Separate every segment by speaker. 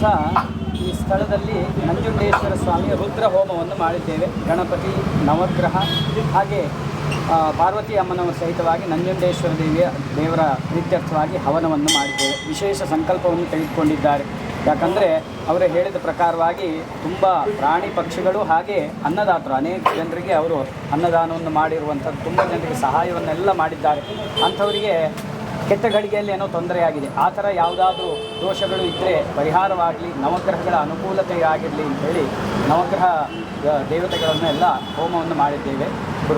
Speaker 1: ದಿವಸ ಈ ಸ್ಥಳದಲ್ಲಿ ನಂಜುಂಡೇಶ್ವರ ಸ್ವಾಮಿಯ ರುದ್ರ ಹೋಮವನ್ನು ಮಾಡಿದ್ದೇವೆ. ಗಣಪತಿ ನವಗ್ರಹ ಹಾಗೆ ಪಾರ್ವತಿ ಅಮ್ಮನವರ ಸಹಿತವಾಗಿ ನಂಜುಂಡೇಶ್ವರ ದೇವಿಯ, ದೇವರ ಪ್ರೀತ್ಯರ್ಥವಾಗಿ ಹವನವನ್ನು ಮಾಡಿದ್ದೇವೆ. ವಿಶೇಷ ಸಂಕಲ್ಪವನ್ನು ತೆಗೆದುಕೊಂಡಿದ್ದಾರೆ. ಯಾಕಂದರೆ ಅವರು ಹೇಳಿದ ಪ್ರಕಾರವಾಗಿ ತುಂಬ ಪ್ರಾಣಿ ಪಕ್ಷಿಗಳು ಹಾಗೆ ಅನ್ನದಾತರು. ಅನೇಕ ಜನರಿಗೆ ಅವರು ಅನ್ನದಾನವನ್ನು ಮಾಡಿರುವಂಥದ್ದು, ತುಂಬ ಜನರಿಗೆ ಸಹಾಯವನ್ನೆಲ್ಲ ಮಾಡಿದ್ದಾರೆ. ಅಂಥವರಿಗೆ ಕೆಟ್ಟ ಘಳಿಗೆಯಲ್ಲಿ ಏನೋ ತೊಂದರೆಯಾಗಿದೆ. ಆ ಥರ ಯಾವುದಾದ್ರೂ ದೋಷಗಳು ಇದ್ದರೆ ಪರಿಹಾರವಾಗಲಿ, ನವಗ್ರಹಗಳ ಅನುಕೂಲತೆಯಾಗಿರಲಿ ಅಂತ ಹೇಳಿ ನವಗ್ರಹ ದೇವತೆಗಳನ್ನೆಲ್ಲ ಹೋಮವನ್ನು ಮಾಡಿದ್ದೇವೆ.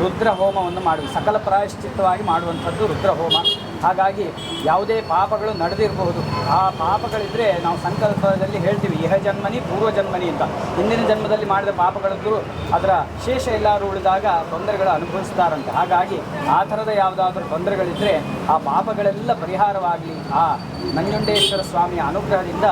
Speaker 1: ರುದ್ರ ಹೋಮವನ್ನು ಮಾಡುವ. ಸಕಲ ಪ್ರಾಯಶ್ಚಿತ್ತವಾಗಿ ಮಾಡುವಂಥದ್ದು ರುದ್ರ ಹೋಮ ಹಾಗಾಗಿ ಯಾವುದೇ ಪಾಪಗಳು ನಡೆದಿರಬಹುದು. ಆ ಪಾಪಗಳಿದ್ದರೆ ನಾವು ಸಂಕಲ್ಪದಲ್ಲಿ ಹೇಳ್ತೀವಿ, ಇಹ ಜನ್ಮನಿ ಪೂರ್ವ ಜನ್ಮನಿ ಅಂತ. ಹಿಂದಿನ ಜನ್ಮದಲ್ಲಿ ಮಾಡಿದ ಪಾಪಗಳಿದ್ದರೂ ಅದರ ಶೇಷ ಎಲ್ಲರೂ ಉಳಿದಾಗ ತೊಂದರೆಗಳು ಅನುಭವಿಸ್ತಾರಂತೆ. ಹಾಗಾಗಿ ಆ ಥರದ ಯಾವುದಾದ್ರೂ ತೊಂದರೆಗಳಿದ್ದರೆ ಆ ಪಾಪಗಳೆಲ್ಲ ಪರಿಹಾರವಾಗಲಿ. ಆ ನಂಜುಂಡೇಶ್ವರ ಸ್ವಾಮಿಯ ಅನುಗ್ರಹದಿಂದ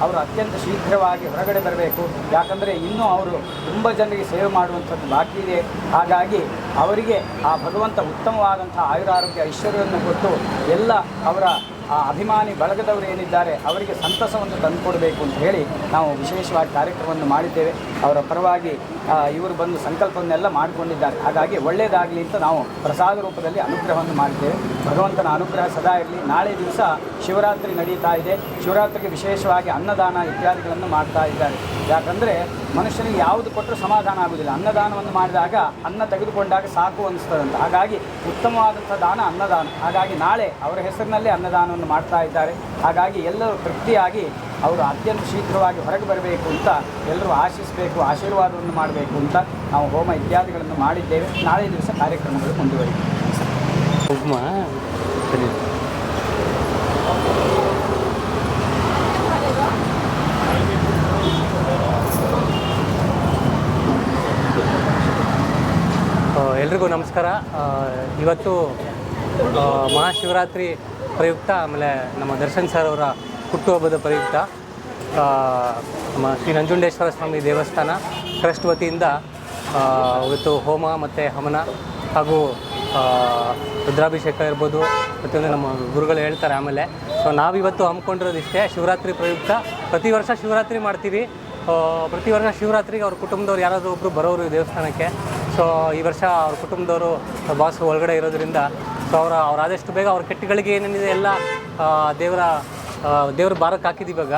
Speaker 1: ಅವರು ಅತ್ಯಂತ ಶೀಘ್ರವಾಗಿ ಹೊರಗಡೆ ಬರಬೇಕು. ಯಾಕಂದರೆ ಇನ್ನೂ ಅವರು ತುಂಬ ಜನರಿಗೆ ಸೇವೆ ಮಾಡುವಂಥದ್ದು ಬಾಕಿ ಇದೆ. ಹಾಗಾಗಿ ಅವರಿಗೆ ಆ ಭಗವಂತ ಉತ್ತಮವಾದಂಥ ಆಯುರಾರೋಗ್ಯ, ಐಶ್ವರ್ಯವನ್ನು ಕೊಟ್ಟು ಎಲ್ಲ ಅವರ, ಆ, ಅಭಿಮಾನಿ ಬಳಗದವರು ಏನಿದ್ದಾರೆ, ಅವರಿಗೆ ಸಂತಸವನ್ನು ತಂದುಕೊಡಬೇಕು ಅಂತ ಹೇಳಿ ನಾವು ವಿಶೇಷವಾಗಿ ಕಾರ್ಯಕ್ರಮವನ್ನು ಮಾಡಿದ್ದೇವೆ. ಅವರ ಪರವಾಗಿ ಇವರು ಬಂದು ಸಂಕಲ್ಪವನ್ನೆಲ್ಲ ಮಾಡಿಕೊಂಡಿದ್ದಾರೆ. ಹಾಗಾಗಿ ಒಳ್ಳೆಯದಾಗಲಿ ಅಂತ ನಾವು ಪ್ರಸಾದ ರೂಪದಲ್ಲಿ ಅನುಗ್ರಹವನ್ನು ಮಾಡ್ತೇವೆ ಭಗವಂತನ ಅನುಗ್ರಹ ಸದಾ ಇರಲಿ. ನಾಳೆ ದಿವಸ ಶಿವರಾತ್ರಿ ನಡೀತಾ ಇದೆ. ಶಿವರಾತ್ರಿಗೆ ವಿಶೇಷವಾಗಿ ಅನ್ನದಾನ ಇತ್ಯಾದಿಗಳನ್ನು ಮಾಡ್ತಾ ಇದ್ದಾರೆ. ಯಾಕಂದರೆ ಮನುಷ್ಯನಿಗೆ ಯಾವುದು ಕೊಟ್ಟರೂ ಸಮಾಧಾನ ಆಗುವುದಿಲ್ಲ. ಅನ್ನದಾನವನ್ನು ಮಾಡಿದಾಗ ಅನ್ನ ತೆಗೆದುಕೊಂಡಾಗ ಸಾಕು ಅನಿಸ್ತದಂತ. ಹಾಗಾಗಿ ಉತ್ತಮವಾದಂಥ ದಾನ ಅನ್ನದಾನ. ಹಾಗಾಗಿ ನಾಳೆ ಅವರ ಹೆಸರಿನಲ್ಲೇ ಅನ್ನದಾನವನ್ನು ಮಾಡ್ತಾ ಇದ್ದಾರೆ. ಹಾಗಾಗಿ ಎಲ್ಲರೂ ತೃಪ್ತಿಯಾಗಿ ಅವರು ಅತ್ಯಂತ ಶೀಘ್ರವಾಗಿ ಹೊರಗೆ ಬರಬೇಕು ಅಂತ ಎಲ್ಲರೂ ಆಶಿಸಬೇಕು, ಆಶೀರ್ವಾದವನ್ನು ಮಾಡಬೇಕು ಅಂತ ನಾವು ಹೋಮ ಇತ್ಯಾದಿಗಳನ್ನು ಮಾಡಿದ್ದೇವೆ. ನಾಳೆ ದಿವಸ ಕಾರ್ಯಕ್ರಮಗಳು ಮುಂದುವರಿಯುತ್ತವೆ.
Speaker 2: ಎಲ್ರಿಗೂ ನಮಸ್ಕಾರ. ಇವತ್ತು ಮಹಾಶಿವರಾತ್ರಿ ಪ್ರಯುಕ್ತ ಆಮೇಲೆ ನಮ್ಮ ದರ್ಶನ್ ಸರ್ ಅವರ ಹುಟ್ಟುಹಬ್ಬದ ಪ್ರಯುಕ್ತ ನಮ್ಮ ಶ್ರೀ ನಂಜುಂಡೇಶ್ವರ ಸ್ವಾಮಿ ದೇವಸ್ಥಾನ ಟ್ರಸ್ಟ್ ವತಿಯಿಂದ ಇವತ್ತು ಹೋಮ ಮತ್ತು ಹವನ ಹಾಗೂ ರುದ್ರಾಭಿಷೇಕ ಇರ್ಬೋದು ಪ್ರತಿಯೊಂದು ನಮ್ಮ ಗುರುಗಳು ಹೇಳ್ತಾರೆ ಆಮೇಲೆ. ಸೊ ನಾವಿವತ್ತು ಹಮ್ಮಿಕೊಂಡಿರೋದಿಷ್ಟೇ ಶಿವರಾತ್ರಿ ಪ್ರಯುಕ್ತ. ಪ್ರತಿ ವರ್ಷ ಶಿವರಾತ್ರಿ ಮಾಡ್ತೀವಿ. ಪ್ರತಿ ವರ್ಷ ಶಿವರಾತ್ರಿಗೆ ಅವ್ರ ಕುಟುಂಬದವ್ರು ಯಾರಾದರೂ ಒಬ್ಬರು ಬರೋರು ದೇವಸ್ಥಾನಕ್ಕೆ. ಸೊ ಈ ವರ್ಷ ಅವ್ರ ಕುಟುಂಬದವರು ಬಾಸು ಒಳಗಡೆ ಇರೋದ್ರಿಂದ ಸೊ ಅವರ ಅವ್ರು ಆದಷ್ಟು ಬೇಗ ಅವ್ರ ಕೆಟ್ಟಗಳಿಗೆ ಏನೇನಿದೆ ಎಲ್ಲ ದೇವರ ದೇವ್ರ ಬಾರಕ್ಕೆ ಹಾಕಿದ್ದೀವಿ ಇವಾಗ.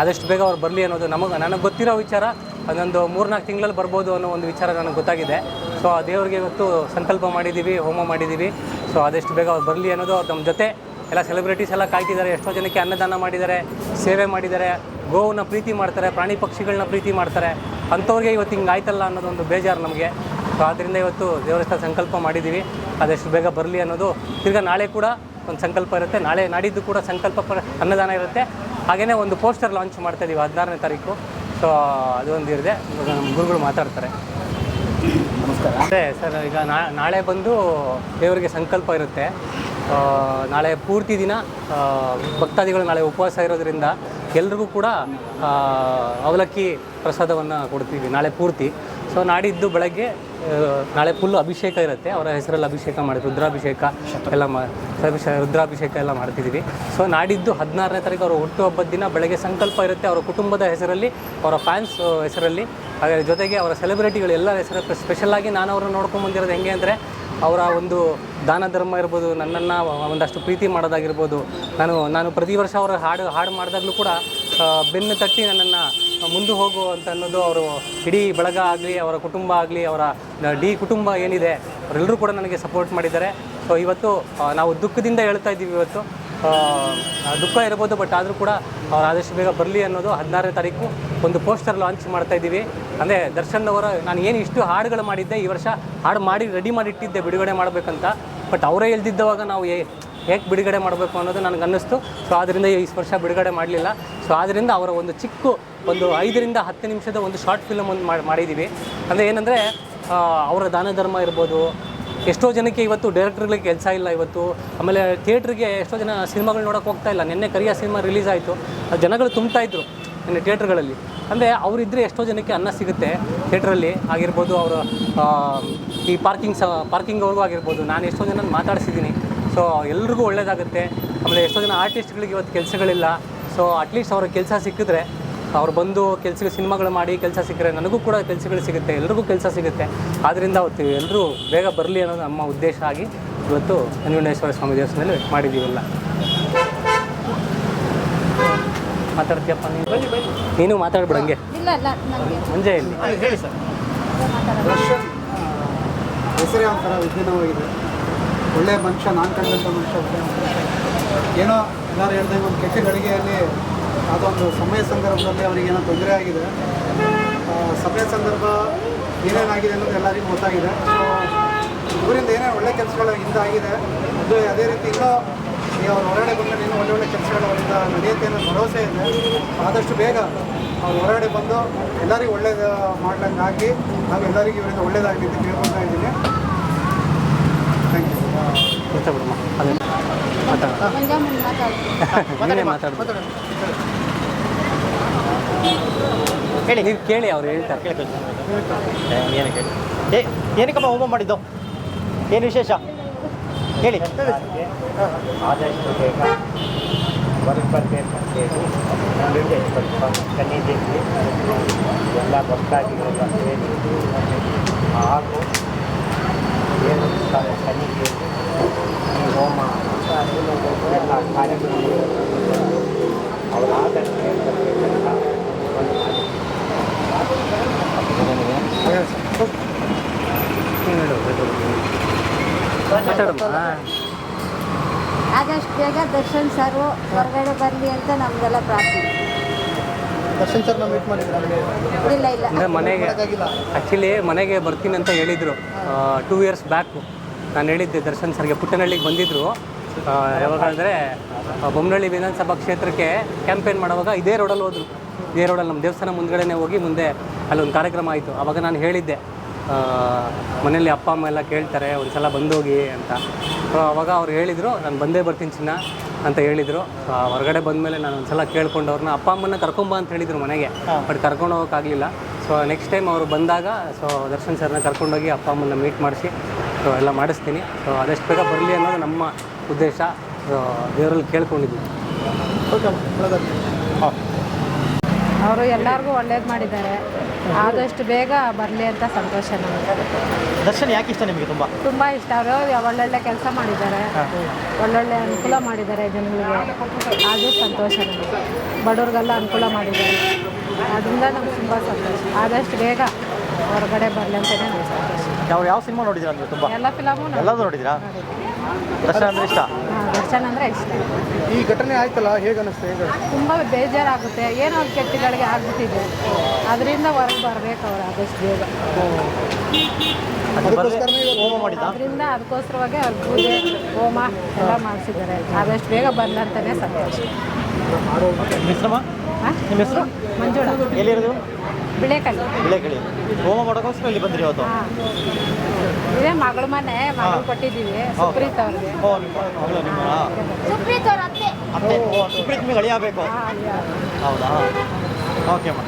Speaker 2: ಆದಷ್ಟು ಬೇಗ ಅವ್ರು ಬರಲಿ ಅನ್ನೋದು ನಮಗೆ ನನಗೆ ಗೊತ್ತಿರೋ ವಿಚಾರ ಅದೊಂದು ಮೂರ್ನಾಲ್ಕು ತಿಂಗಳಲ್ಲಿ ಬರ್ಬೋದು ಅನ್ನೋ ಒಂದು ವಿಚಾರ ನನಗೆ ಗೊತ್ತಾಗಿದೆ. ಸೊ ಆ ದೇವ್ರಿಗೆ ಇವತ್ತು ಸಂಕಲ್ಪ ಮಾಡಿದ್ದೀವಿ ಹೋಮ ಮಾಡಿದ್ದೀವಿ ಸೊ ಆದಷ್ಟು ಬೇಗ ಅವ್ರು ಬರಲಿ ಅನ್ನೋದು ಅವ್ರು ನಮ್ಮ ಜೊತೆ ಎಲ್ಲ ಸೆಲೆಬ್ರಿಟೀಸ್ ಎಲ್ಲ ಕಾಯ್ತಿದ್ದಾರೆ. ಎಷ್ಟೋ ಜನಕ್ಕೆ ಅನ್ನದಾನ ಮಾಡಿದ್ದಾರೆ, ಸೇವೆ ಮಾಡಿದ್ದಾರೆ, ಗೋವನ್ನ ಪ್ರೀತಿ ಮಾಡ್ತಾರೆ, ಪ್ರಾಣಿ ಪಕ್ಷಿಗಳನ್ನ ಪ್ರೀತಿ ಮಾಡ್ತಾರೆ. ಅಂಥವ್ರಿಗೆ ಇವತ್ತು ಹಿಂಗೆ ಆಯ್ತಲ್ಲ ಅನ್ನೋದೊಂದು ಬೇಜಾರು ನಮಗೆ. ಸೊ ಆದ್ದರಿಂದ ಇವತ್ತು ದೇವರಸ್ಥ ಸಂಕಲ್ಪ ಮಾಡಿದ್ದೀವಿ ಆದಷ್ಟು ಬೇಗ ಬರಲಿ ಅನ್ನೋದು. ತಿರ್ಗಿ ನಾಳೆ ಕೂಡ ಒಂದು ಸಂಕಲ್ಪ ಇರುತ್ತೆ. ನಾಳೆ ನಾಡಿದ್ದು ಕೂಡ ಸಂಕಲ್ಪ ಅನ್ನದಾನ ಇರುತ್ತೆ. ಹಾಗೆಯೇ ಒಂದು ಪೋಸ್ಟರ್ ಲಾಂಚ್ ಮಾಡ್ತಾ ಇದ್ದೀವಿ ಹದಿನಾರನೇ ತಾರೀಕು. ಸೊ ಅದೊಂದು ಇರಿದೆ. ಇವಾಗ ನಮ್ಮ ಗುರುಗಳು ಮಾತಾಡ್ತಾರೆ.
Speaker 1: ನಮಸ್ಕಾರ.
Speaker 2: ಅದೇ ಸರ್ ಈಗ ನಾ- ನಾಳೆ ಬಂದು ದೇವರಿಗೆ ಸಂಕಲ್ಪ ಇರುತ್ತೆ. ನಾಳೆ ಪೂರ್ತಿ ದಿನ ಭಕ್ತಾದಿಗಳು ನಾಳೆ ಉಪವಾಸ ಇರೋದ್ರಿಂದ ಎಲ್ರಿಗೂ ಕೂಡ ಅವಲಕ್ಕಿ ಪ್ರಸಾದವನ್ನು ಕೊಡ್ತೀವಿ ನಾಳೆ ಪೂರ್ತಿ. ಸೊ ನಾಡಿದ್ದು ಬೆಳಗ್ಗೆ ನಾಳೆ ಫುಲ್ ಅಭಿಷೇಕ ಇರುತ್ತೆ. ಅವರ ಹೆಸರಲ್ಲಿ ಅಭಿಷೇಕ ಮಾಡಿ ರುದ್ರಾಭಿಷೇಕ ಎಲ್ಲ ರುದ್ರಾಭಿಷೇಕ ಎಲ್ಲ ಮಾಡ್ತಿದ್ದೀವಿ ಸೊ ನಾಡಿದ್ದು ಹದಿನಾರನೇ ತಾರೀಕು ಅವರ ಹುಟ್ಟುಹಬ್ಬದ ದಿನ ಬೆಳಗ್ಗೆ ಸಂಕಲ್ಪ ಇರುತ್ತೆ. ಅವರ ಕುಟುಂಬದ ಹೆಸರಲ್ಲಿ, ಅವರ ಫ್ಯಾನ್ಸ್ ಹೆಸರಲ್ಲಿ. ಹಾಗೆ ಜೊತೆಗೆ ಅವರ ಸೆಲೆಬ್ರಿಟಿಗಳು ಎಲ್ಲ ಹೆಸರು ಸ್ಪೆಷಲಾಗಿ ನಾನು ಅವರನ್ನು ನೋಡ್ಕೊಂಡು ಬಂದಿರೋದು ಹೆಂಗೆ ಅಂದರೆ, ಅವರ ಒಂದು ದಾನ ಧರ್ಮ ಇರ್ಬೋದು, ನನ್ನನ್ನು ಒಂದಷ್ಟು ಪ್ರೀತಿ ಮಾಡೋದಾಗಿರ್ಬೋದು. ನಾನು ನಾನು ಪ್ರತಿ ವರ್ಷ ಅವರ ಹಾಡು ಹಾಡು ಮಾಡಿದಾಗಲೂ ಕೂಡ ಬೆನ್ನು ತಟ್ಟಿ ನನ್ನನ್ನು ಮುಂದೆ ಹೋಗು ಅಂತ ಅನ್ನೋದು ಅವರು ಇಡೀ ಬಳಗ ಆಗಲಿ, ಅವರ ಕುಟುಂಬ ಆಗಲಿ, ಅವರ ಡಿ ಕುಟುಂಬ ಏನಿದೆ, ಅವರೆಲ್ಲರೂ ಕೂಡ ನನಗೆ ಸಪೋರ್ಟ್ ಮಾಡಿದ್ದಾರೆ. ಸೊ ಇವತ್ತು ನಾವು ದುಃಖದಿಂದ ಹೇಳ್ತಾ ಇದ್ದೀವಿ ಇವತ್ತು. ದುಃಖ ಇರ್ಬೋದು ಬಟ್ ಆದರೂ ಕೂಡ ಅವ್ರು ಆದಷ್ಟು ಬೇಗ ಬರಲಿ ಅನ್ನೋದು ಹದಿನಾರನೇ ತಾರೀಕು ಒಂದು ಪೋಸ್ಟರ್ ಲಾಂಚ್ ಮಾಡ್ತಾ ಇದ್ದೀವಿ. ಅಂದರೆ ದರ್ಶನ್ ಅವರ, ನಾನು ಏನು ಇಷ್ಟು ಹಾಡುಗಳು ಮಾಡಿದ್ದೆ, ಈ ವರ್ಷ ಹಾಡು ಮಾಡಿ ರೆಡಿ ಮಾಡಿ ಇಟ್ಟಿದ್ದೆ, ಬಿಡುಗಡೆ ಮಾಡಬೇಕಂತ. ಬಟ್ ಅವರೇ ಇಲ್ದಿದ್ದವಾಗ ನಾವು ಹೇಗೆ ಬಿಡುಗಡೆ ಮಾಡಬೇಕು ಅನ್ನೋದು ನನಗೆ ಅನ್ನಿಸ್ತು ಸೊ ಆದ್ದರಿಂದ ಈ ವರ್ಷ ಬಿಡುಗಡೆ ಮಾಡಲಿಲ್ಲ. ಸೊ ಆದ್ದರಿಂದ ಅವರ ಒಂದು ಚಿಕ್ಕ ಒಂದು ಐದರಿಂದ ಹತ್ತು ನಿಮಿಷದ ಒಂದು ಶಾರ್ಟ್ ಫಿಲಮ್ ಒಂದು ಮಾಡಿ ಮಾಡಿದ್ದೀವಿ ಅಂದರೆ ಏನಂದರೆ ಅವರ ದಾನ ಧರ್ಮ ಇರ್ಬೋದು, ಎಷ್ಟೋ ಜನಕ್ಕೆ ಇವತ್ತು ಡೈರೆಕ್ಟರ್ಗಳಿಗೆ ಕೆಲಸ ಇಲ್ಲ ಇವತ್ತು. ಆಮೇಲೆ ಥಿಯೇಟ್ರಿಗೆ ಎಷ್ಟೋ ಜನ ಸಿನಿಮಾಗಳು ನೋಡೋಕೆ ಹೋಗ್ತಾ ಇಲ್ಲ. ನಿನ್ನೆ ಕರಿಯ ಸಿನಿಮಾ ರಿಲೀಸ್ ಆಯಿತು. ಜನಗಳು ತುಂಬ್ತಾ ಇದ್ರು ನಿನ್ನೆ ಥಿಯೇಟ್ರ್ಗಳಲ್ಲಿ ಅಂದರೆ ಅವರಿದ್ದರೆ ಎಷ್ಟೋ ಜನಕ್ಕೆ ಅನ್ನ ಸಿಗುತ್ತೆ ಥಿಯೇಟ್ರಲ್ಲಿ ಆಗಿರ್ಬೋದು ಅವರು ಈ ಪಾರ್ಕಿಂಗ್ ಸ ಪಾರ್ಕಿಂಗ್ ಅವ್ರಿಗೂ ಆಗಿರ್ಬೋದು. ನಾನು ಎಷ್ಟೋ ಜನ ಮಾತಾಡಿಸಿದ್ದೀನಿ. ಸೊ ಎಲ್ರಿಗೂ ಒಳ್ಳೇದಾಗುತ್ತೆ. ಆಮೇಲೆ ಎಷ್ಟೋ ಜನ ಆರ್ಟಿಸ್ಟ್ಗಳಿಗೆ ಇವತ್ತು ಕೆಲಸಗಳಿಲ್ಲ. ಸೊ ಅಟ್ಲೀಸ್ಟ್ ಅವ್ರ ಕೆಲಸ ಸಿಕ್ಕಿದ್ರೆ ಅವ್ರು ಬಂದು ಕೆಲಸಕ್ಕೆ ಸಿನಿಮಾಗಳು ಮಾಡಿ ಕೆಲಸ ಸಿಕ್ಕರೆ ನನಗೂ ಕೂಡ ಕೆಲಸಗಳು ಸಿಗುತ್ತೆ ಎಲ್ರಿಗೂ ಕೆಲಸ ಸಿಗುತ್ತೆ. ಆದ್ದರಿಂದ ಅವತ್ತು ಎಲ್ಲರೂ ಬೇಗ ಬರಲಿ ಅನ್ನೋದು ನಮ್ಮ ಉದ್ದೇಶ ಆಗಿ ಇವತ್ತು ನಂಜುಂಡೇಶ್ವರ ಸ್ವಾಮಿ ದೇವಸ್ಥಾನದಲ್ಲಿ ಮಾಡಿದ್ದೀವಲ್ಲ. ಮಾತಾಡ್ತೀಯಪ್ಪ ನೀನು? ನೀನು ಮಾತಾಡ್ಬಿಡು ಹಂಗೆ.
Speaker 3: ಇಲ್ಲ ಇಲ್ಲ ನನಗೆ
Speaker 2: ಮುಂಜೆ ಇಲ್ಲಿ
Speaker 1: ಹೇಳಿ ಸರ್.
Speaker 4: ದರ್ಶನ್ ಹೆಸರೇ ಒಂಥರ ವಿಭಿನ್ನವಾಗಿದೆ ಒಳ್ಳೆಯ ಮನುಷ್ಯ, ನಾನು ಕಂಡಂಥ ಮನುಷ್ಯ. ಏನೋ ಎಲ್ಲರೂ ಹೇಳ್ದಂಗೆ ಒಂದು ಕೆಟ್ಟ ಗಳಿಗೆಯಲ್ಲಿ ಅದೊಂದು ಸಮಯ ಸಂದರ್ಭದಲ್ಲಿ ಅವರಿಗೆ ಏನೋ ತೊಂದರೆ ಆಗಿದೆ. ಸಮಯ ಸಂದರ್ಭ ಏನೇನಾಗಿದೆ ಅನ್ನೋದು ಎಲ್ಲರಿಗೂ ಗೊತ್ತಾಗಿದೆ. ಸೊ ಇವರಿಂದ ಏನೇ ಒಳ್ಳೆ ಕೆಲಸಗಳು ಹಿಂದೆ ಆಗಿದೆ. ಅದು ಅದೇ ರೀತಿ ಇನ್ನೂ ಈಗ ಅವ್ರು ಹೊರಗಡೆ ಬಂದರೆ ಇನ್ನೂ ಒಳ್ಳೆ ಒಳ್ಳೆ ಕೆಲಸಗಳು ಅವರಿಂದ ನಡೆಯುತ್ತೆ ಅನ್ನೋ ಭರವಸೆ ಇದೆ. ಆದಷ್ಟು ಬೇಗ ಅವ್ರು ಹೊರಗಡೆ ಬಂದು ಎಲ್ಲರಿಗೂ ಒಳ್ಳೇದು ಮಾಡ್ಲಂಗೆ ಹಾಕಿ ನಾವು ಎಲ್ಲರಿಗೂ ಇವರಿಂದ ಒಳ್ಳೇದಾಗಲಿ ಅಂತ ಕೇಳ್ಕೊತಾ ಇದ್ದೀನಿ.
Speaker 2: ಹೇಳಿ ನೀವು ಕೇಳಿ ಅವ್ರು ಹೇಳ್ತಾರೆ
Speaker 5: ಏನಕ್ಕೆ ಏ ಏನಕ್ಕಮ್ಮ ಹೋಮ ಮಾಡಿದ್ದು ಏನು ವಿಶೇಷ ಹೇಳಿ
Speaker 6: ಆದಷ್ಟು ಬೇಗ ಬರಬೇಕಂತೇಳಿ ಸ್ವಲ್ಪ ಸನ್ನಿಧಿಯಲ್ಲಿ ಎಲ್ಲ ಗೊತ್ತಾಗಿ ಹಾಗೂ ಏನು ಸನ್ನಿಧಿಯಲ್ಲಿ ಈ ಹೋಮ ಎಲ್ಲ ಕಾರ್ಯಕ್ರಮಗಳು ಅವರ ಆದಷ್ಟು
Speaker 3: ಬೇಗ ದರ್ಶನ್ ಸರ್ ಹೊರಗಡೆ ಬರಲಿ ಅಂತ ನಮ್ದೆಲ್ಲ ಪ್ರಾರ್ಥನೆ.
Speaker 4: ದರ್ಶನ್ ಸರ್ನ ಮೀಟ್ ಮಾಡಿದ್ರು
Speaker 3: ಇಲ್ಲ ಇಲ್ಲ.
Speaker 2: ಅಂದರೆ ಮನೆಗೆ ಆ್ಯಕ್ಚುಲಿ ಮನೆಗೆ ಬರ್ತೀನಿ ಅಂತ ಹೇಳಿದರು. ಟೂ ಇಯರ್ಸ್ ಬ್ಯಾಕು ನಾನು ಹೇಳಿದ್ದೆ ದರ್ಶನ್ ಸರ್ಗೆ ಪುಟ್ಟನಹಳ್ಳಿಗೆ ಬಂದಿದ್ದರು ಯಾವಾಗ ಅಂದರೆ ಬೊಮ್ಮನಹಳ್ಳಿ ವಿಧಾನಸಭಾ ಕ್ಷೇತ್ರಕ್ಕೆ ಕ್ಯಾಂಪೇನ್ ಮಾಡುವಾಗ ಇದೇ ರೋಡಲ್ಲಿ ಹೋದರು. ಇದೇ ರೋಡಲ್ಲಿ ನಮ್ಮ ದೇವಸ್ಥಾನ ಮುಂದ್ಗಡೆನೇ ಹೋಗಿ ಮುಂದೆ ಅಲ್ಲೊಂದು ಕಾರ್ಯಕ್ರಮ ಆಯಿತು. ಆವಾಗ ನಾನು ಹೇಳಿದ್ದೆ. ಮನೆಯಲ್ಲಿ ಮನೇಲಿ ಅಪ್ಪ ಅಮ್ಮ ಎಲ್ಲ ಕೇಳ್ತಾರೆ ಒಂದು ಸಲ ಬಂದೋಗಿ ಅಂತ. ಸೊ ಅವಾಗ ಅವ್ರು ಹೇಳಿದರು ನಾನು ಬಂದೇ ಬರ್ತೀನಿ ಚಿನ್ನ ಅಂತ ಹೇಳಿದರು. ಹೊರಗಡೆ ಬಂದಮೇಲೆ ನಾನು ಒಂದು ಸಲ ಕೇಳ್ಕೊಂಡು ಅವ್ರನ್ನ ಅಪ್ಪ ಅಮ್ಮನ ಕರ್ಕೊಂಬ ಅಂತ ಹೇಳಿದರು ಮನೆಗೆ. ಬಟ್ ಕರ್ಕೊಂಡು ಹೋಗೋಕ್ಕಾಗಲಿಲ್ಲ. ಸೊ ನೆಕ್ಸ್ಟ್ ಟೈಮ್ ಅವರು ಬಂದಾಗ ಸೊ ದರ್ಶನ್ ಸರ್ನ ಕರ್ಕೊಂಡೋಗಿ ಅಪ್ಪ ಅಮ್ಮನ ಮೀಟ್ ಮಾಡಿಸಿ ಸೊ ಎಲ್ಲ ಮಾಡಿಸ್ತೀನಿ. ಸೊ ಆದಷ್ಟು ಬೇಗ ಬರಲಿ ಅನ್ನೋದು ನಮ್ಮ ಉದ್ದೇಶ. ದೇವರಲ್ಲಿ ಕೇಳ್ಕೊಂಡಿದ್ವಿ
Speaker 7: ಅವರು ಎಲ್ಲರಿಗೂ ಒಳ್ಳೇದು ಮಾಡಿದ್ದಾರೆ. ಆದಷ್ಟು ಬೇಗ ಬರಲಿ ಅಂತ ಸಂತೋಷ ನಮಗೆ.
Speaker 5: ದರ್ಶನ್ ಯಾಕೆ ಇಷ್ಟ ನಿಮಗೆ ತುಂಬ?
Speaker 7: ತುಂಬ ಇಷ್ಟ. ಅವರು ಒಳ್ಳೊಳ್ಳೆ ಕೆಲಸ ಮಾಡಿದ್ದಾರೆ. ಒಳ್ಳೊಳ್ಳೆ ಅನುಕೂಲ ಮಾಡಿದ್ದಾರೆ ಜನಗಳಿಗೆ. ಅದು ಸಂತೋಷ ನಮಗೆ. ಬಡವ್ರಿಗೆಲ್ಲ ಅನುಕೂಲ ಮಾಡಿದ್ದಾರೆ. ಅದರಿಂದ ನಮ್ಗೆ ತುಂಬ ಸಂತೋಷ. ಆದಷ್ಟು ಬೇಗ ಹೊರಗಡೆ ಬರಲಿ ಅಂತಲೇ ನಮಗೆ ಸಂತೋಷ.
Speaker 5: ಯಾವ ಯಾವ ಸಿನಿಮಾ ನೋಡಿದ್ದೀರಾ ನೀವು ತುಂಬ?
Speaker 7: ಎಲ್ಲ ಫಿಲಮು
Speaker 5: ಎಲ್ಲದೂ ನೋಡಿದ್ದೀರಾ? ದರ್ಶನ್ ಅಂದರೆ ಇಷ್ಟ?
Speaker 7: ದರ್ಶನ ಅಂದರೆ ಇಷ್ಟ.
Speaker 4: ಈ ಘಟನೆ ಆಯ್ತಲ್ಲ ಹೇಗೆ ಅನ್ನಿಸ್ತು ಹೇಗೆ
Speaker 7: ತುಂಬ ಬೇಜಾರಾಗುತ್ತೆ. ಏನೋ ಅವ್ರ ಕೆಟ್ಟಗಳಿಗೆ ಆಗ್ಬಿಟ್ಟಿದೆ. ಅದರಿಂದ ಹೊರಗೆ ಬರಬೇಕು ಅವ್ರು ಆದಷ್ಟು ಬೇಗ.
Speaker 4: ಅದಕ್ಕೋಸ್ಕರನೇ
Speaker 5: ಹೋಮ ಮಾಡಿದ್ದ?
Speaker 7: ಅದರಿಂದ ಅದಕ್ಕೋಸ್ಕರವಾಗಿ ಅವ್ರ ಪೂಜೆ ಹೋಮ ಎಲ್ಲ ಮಾಡಿಸಿದ್ದಾರೆ. ಆದಷ್ಟು ಬೇಗ ಬಂದಂತಾನೆ ಅಂತಲೇ ಸಂತೋಷ
Speaker 5: ನಿಮ್ಮ ಹೆಸರು?
Speaker 7: ಮಂಜುಳ.
Speaker 5: ಎಲ್ಲಿರೋದು?
Speaker 7: ಬಿಳೆಕಲ್ಲು
Speaker 5: ಬಿಳೆಕಳಿ ಹೋಮ ಮಾಡೋಕ್ಕೋಸ್ಕರ ಇಲ್ಲಿ ಬಂದ್ರಿ ಇವತ್ತು
Speaker 7: ಇದೇ ಮಗಳ ಮನೆ ಮಗಳು ಕೊಟ್ಟಿದ್ದೀವಿ. ಸುಪ್ರೀತ್ ಅವ್ರಿಗೆ
Speaker 5: ಓ ನಿಮ್ಮ ಮಗಳು ನಿಮ್ಮ
Speaker 3: ಸುಪ್ರೀತ್ ಅವ್ರ ಅತ್ತೆ.
Speaker 5: ಅತ್ತೆ. ಓ ಸುಪ್ರೀತ್ ನಿಮಗೆ ಅಳಿಯಾಗಬೇಕು ಹೌದಾ? ಓಕೆ ಅಮ್ಮ.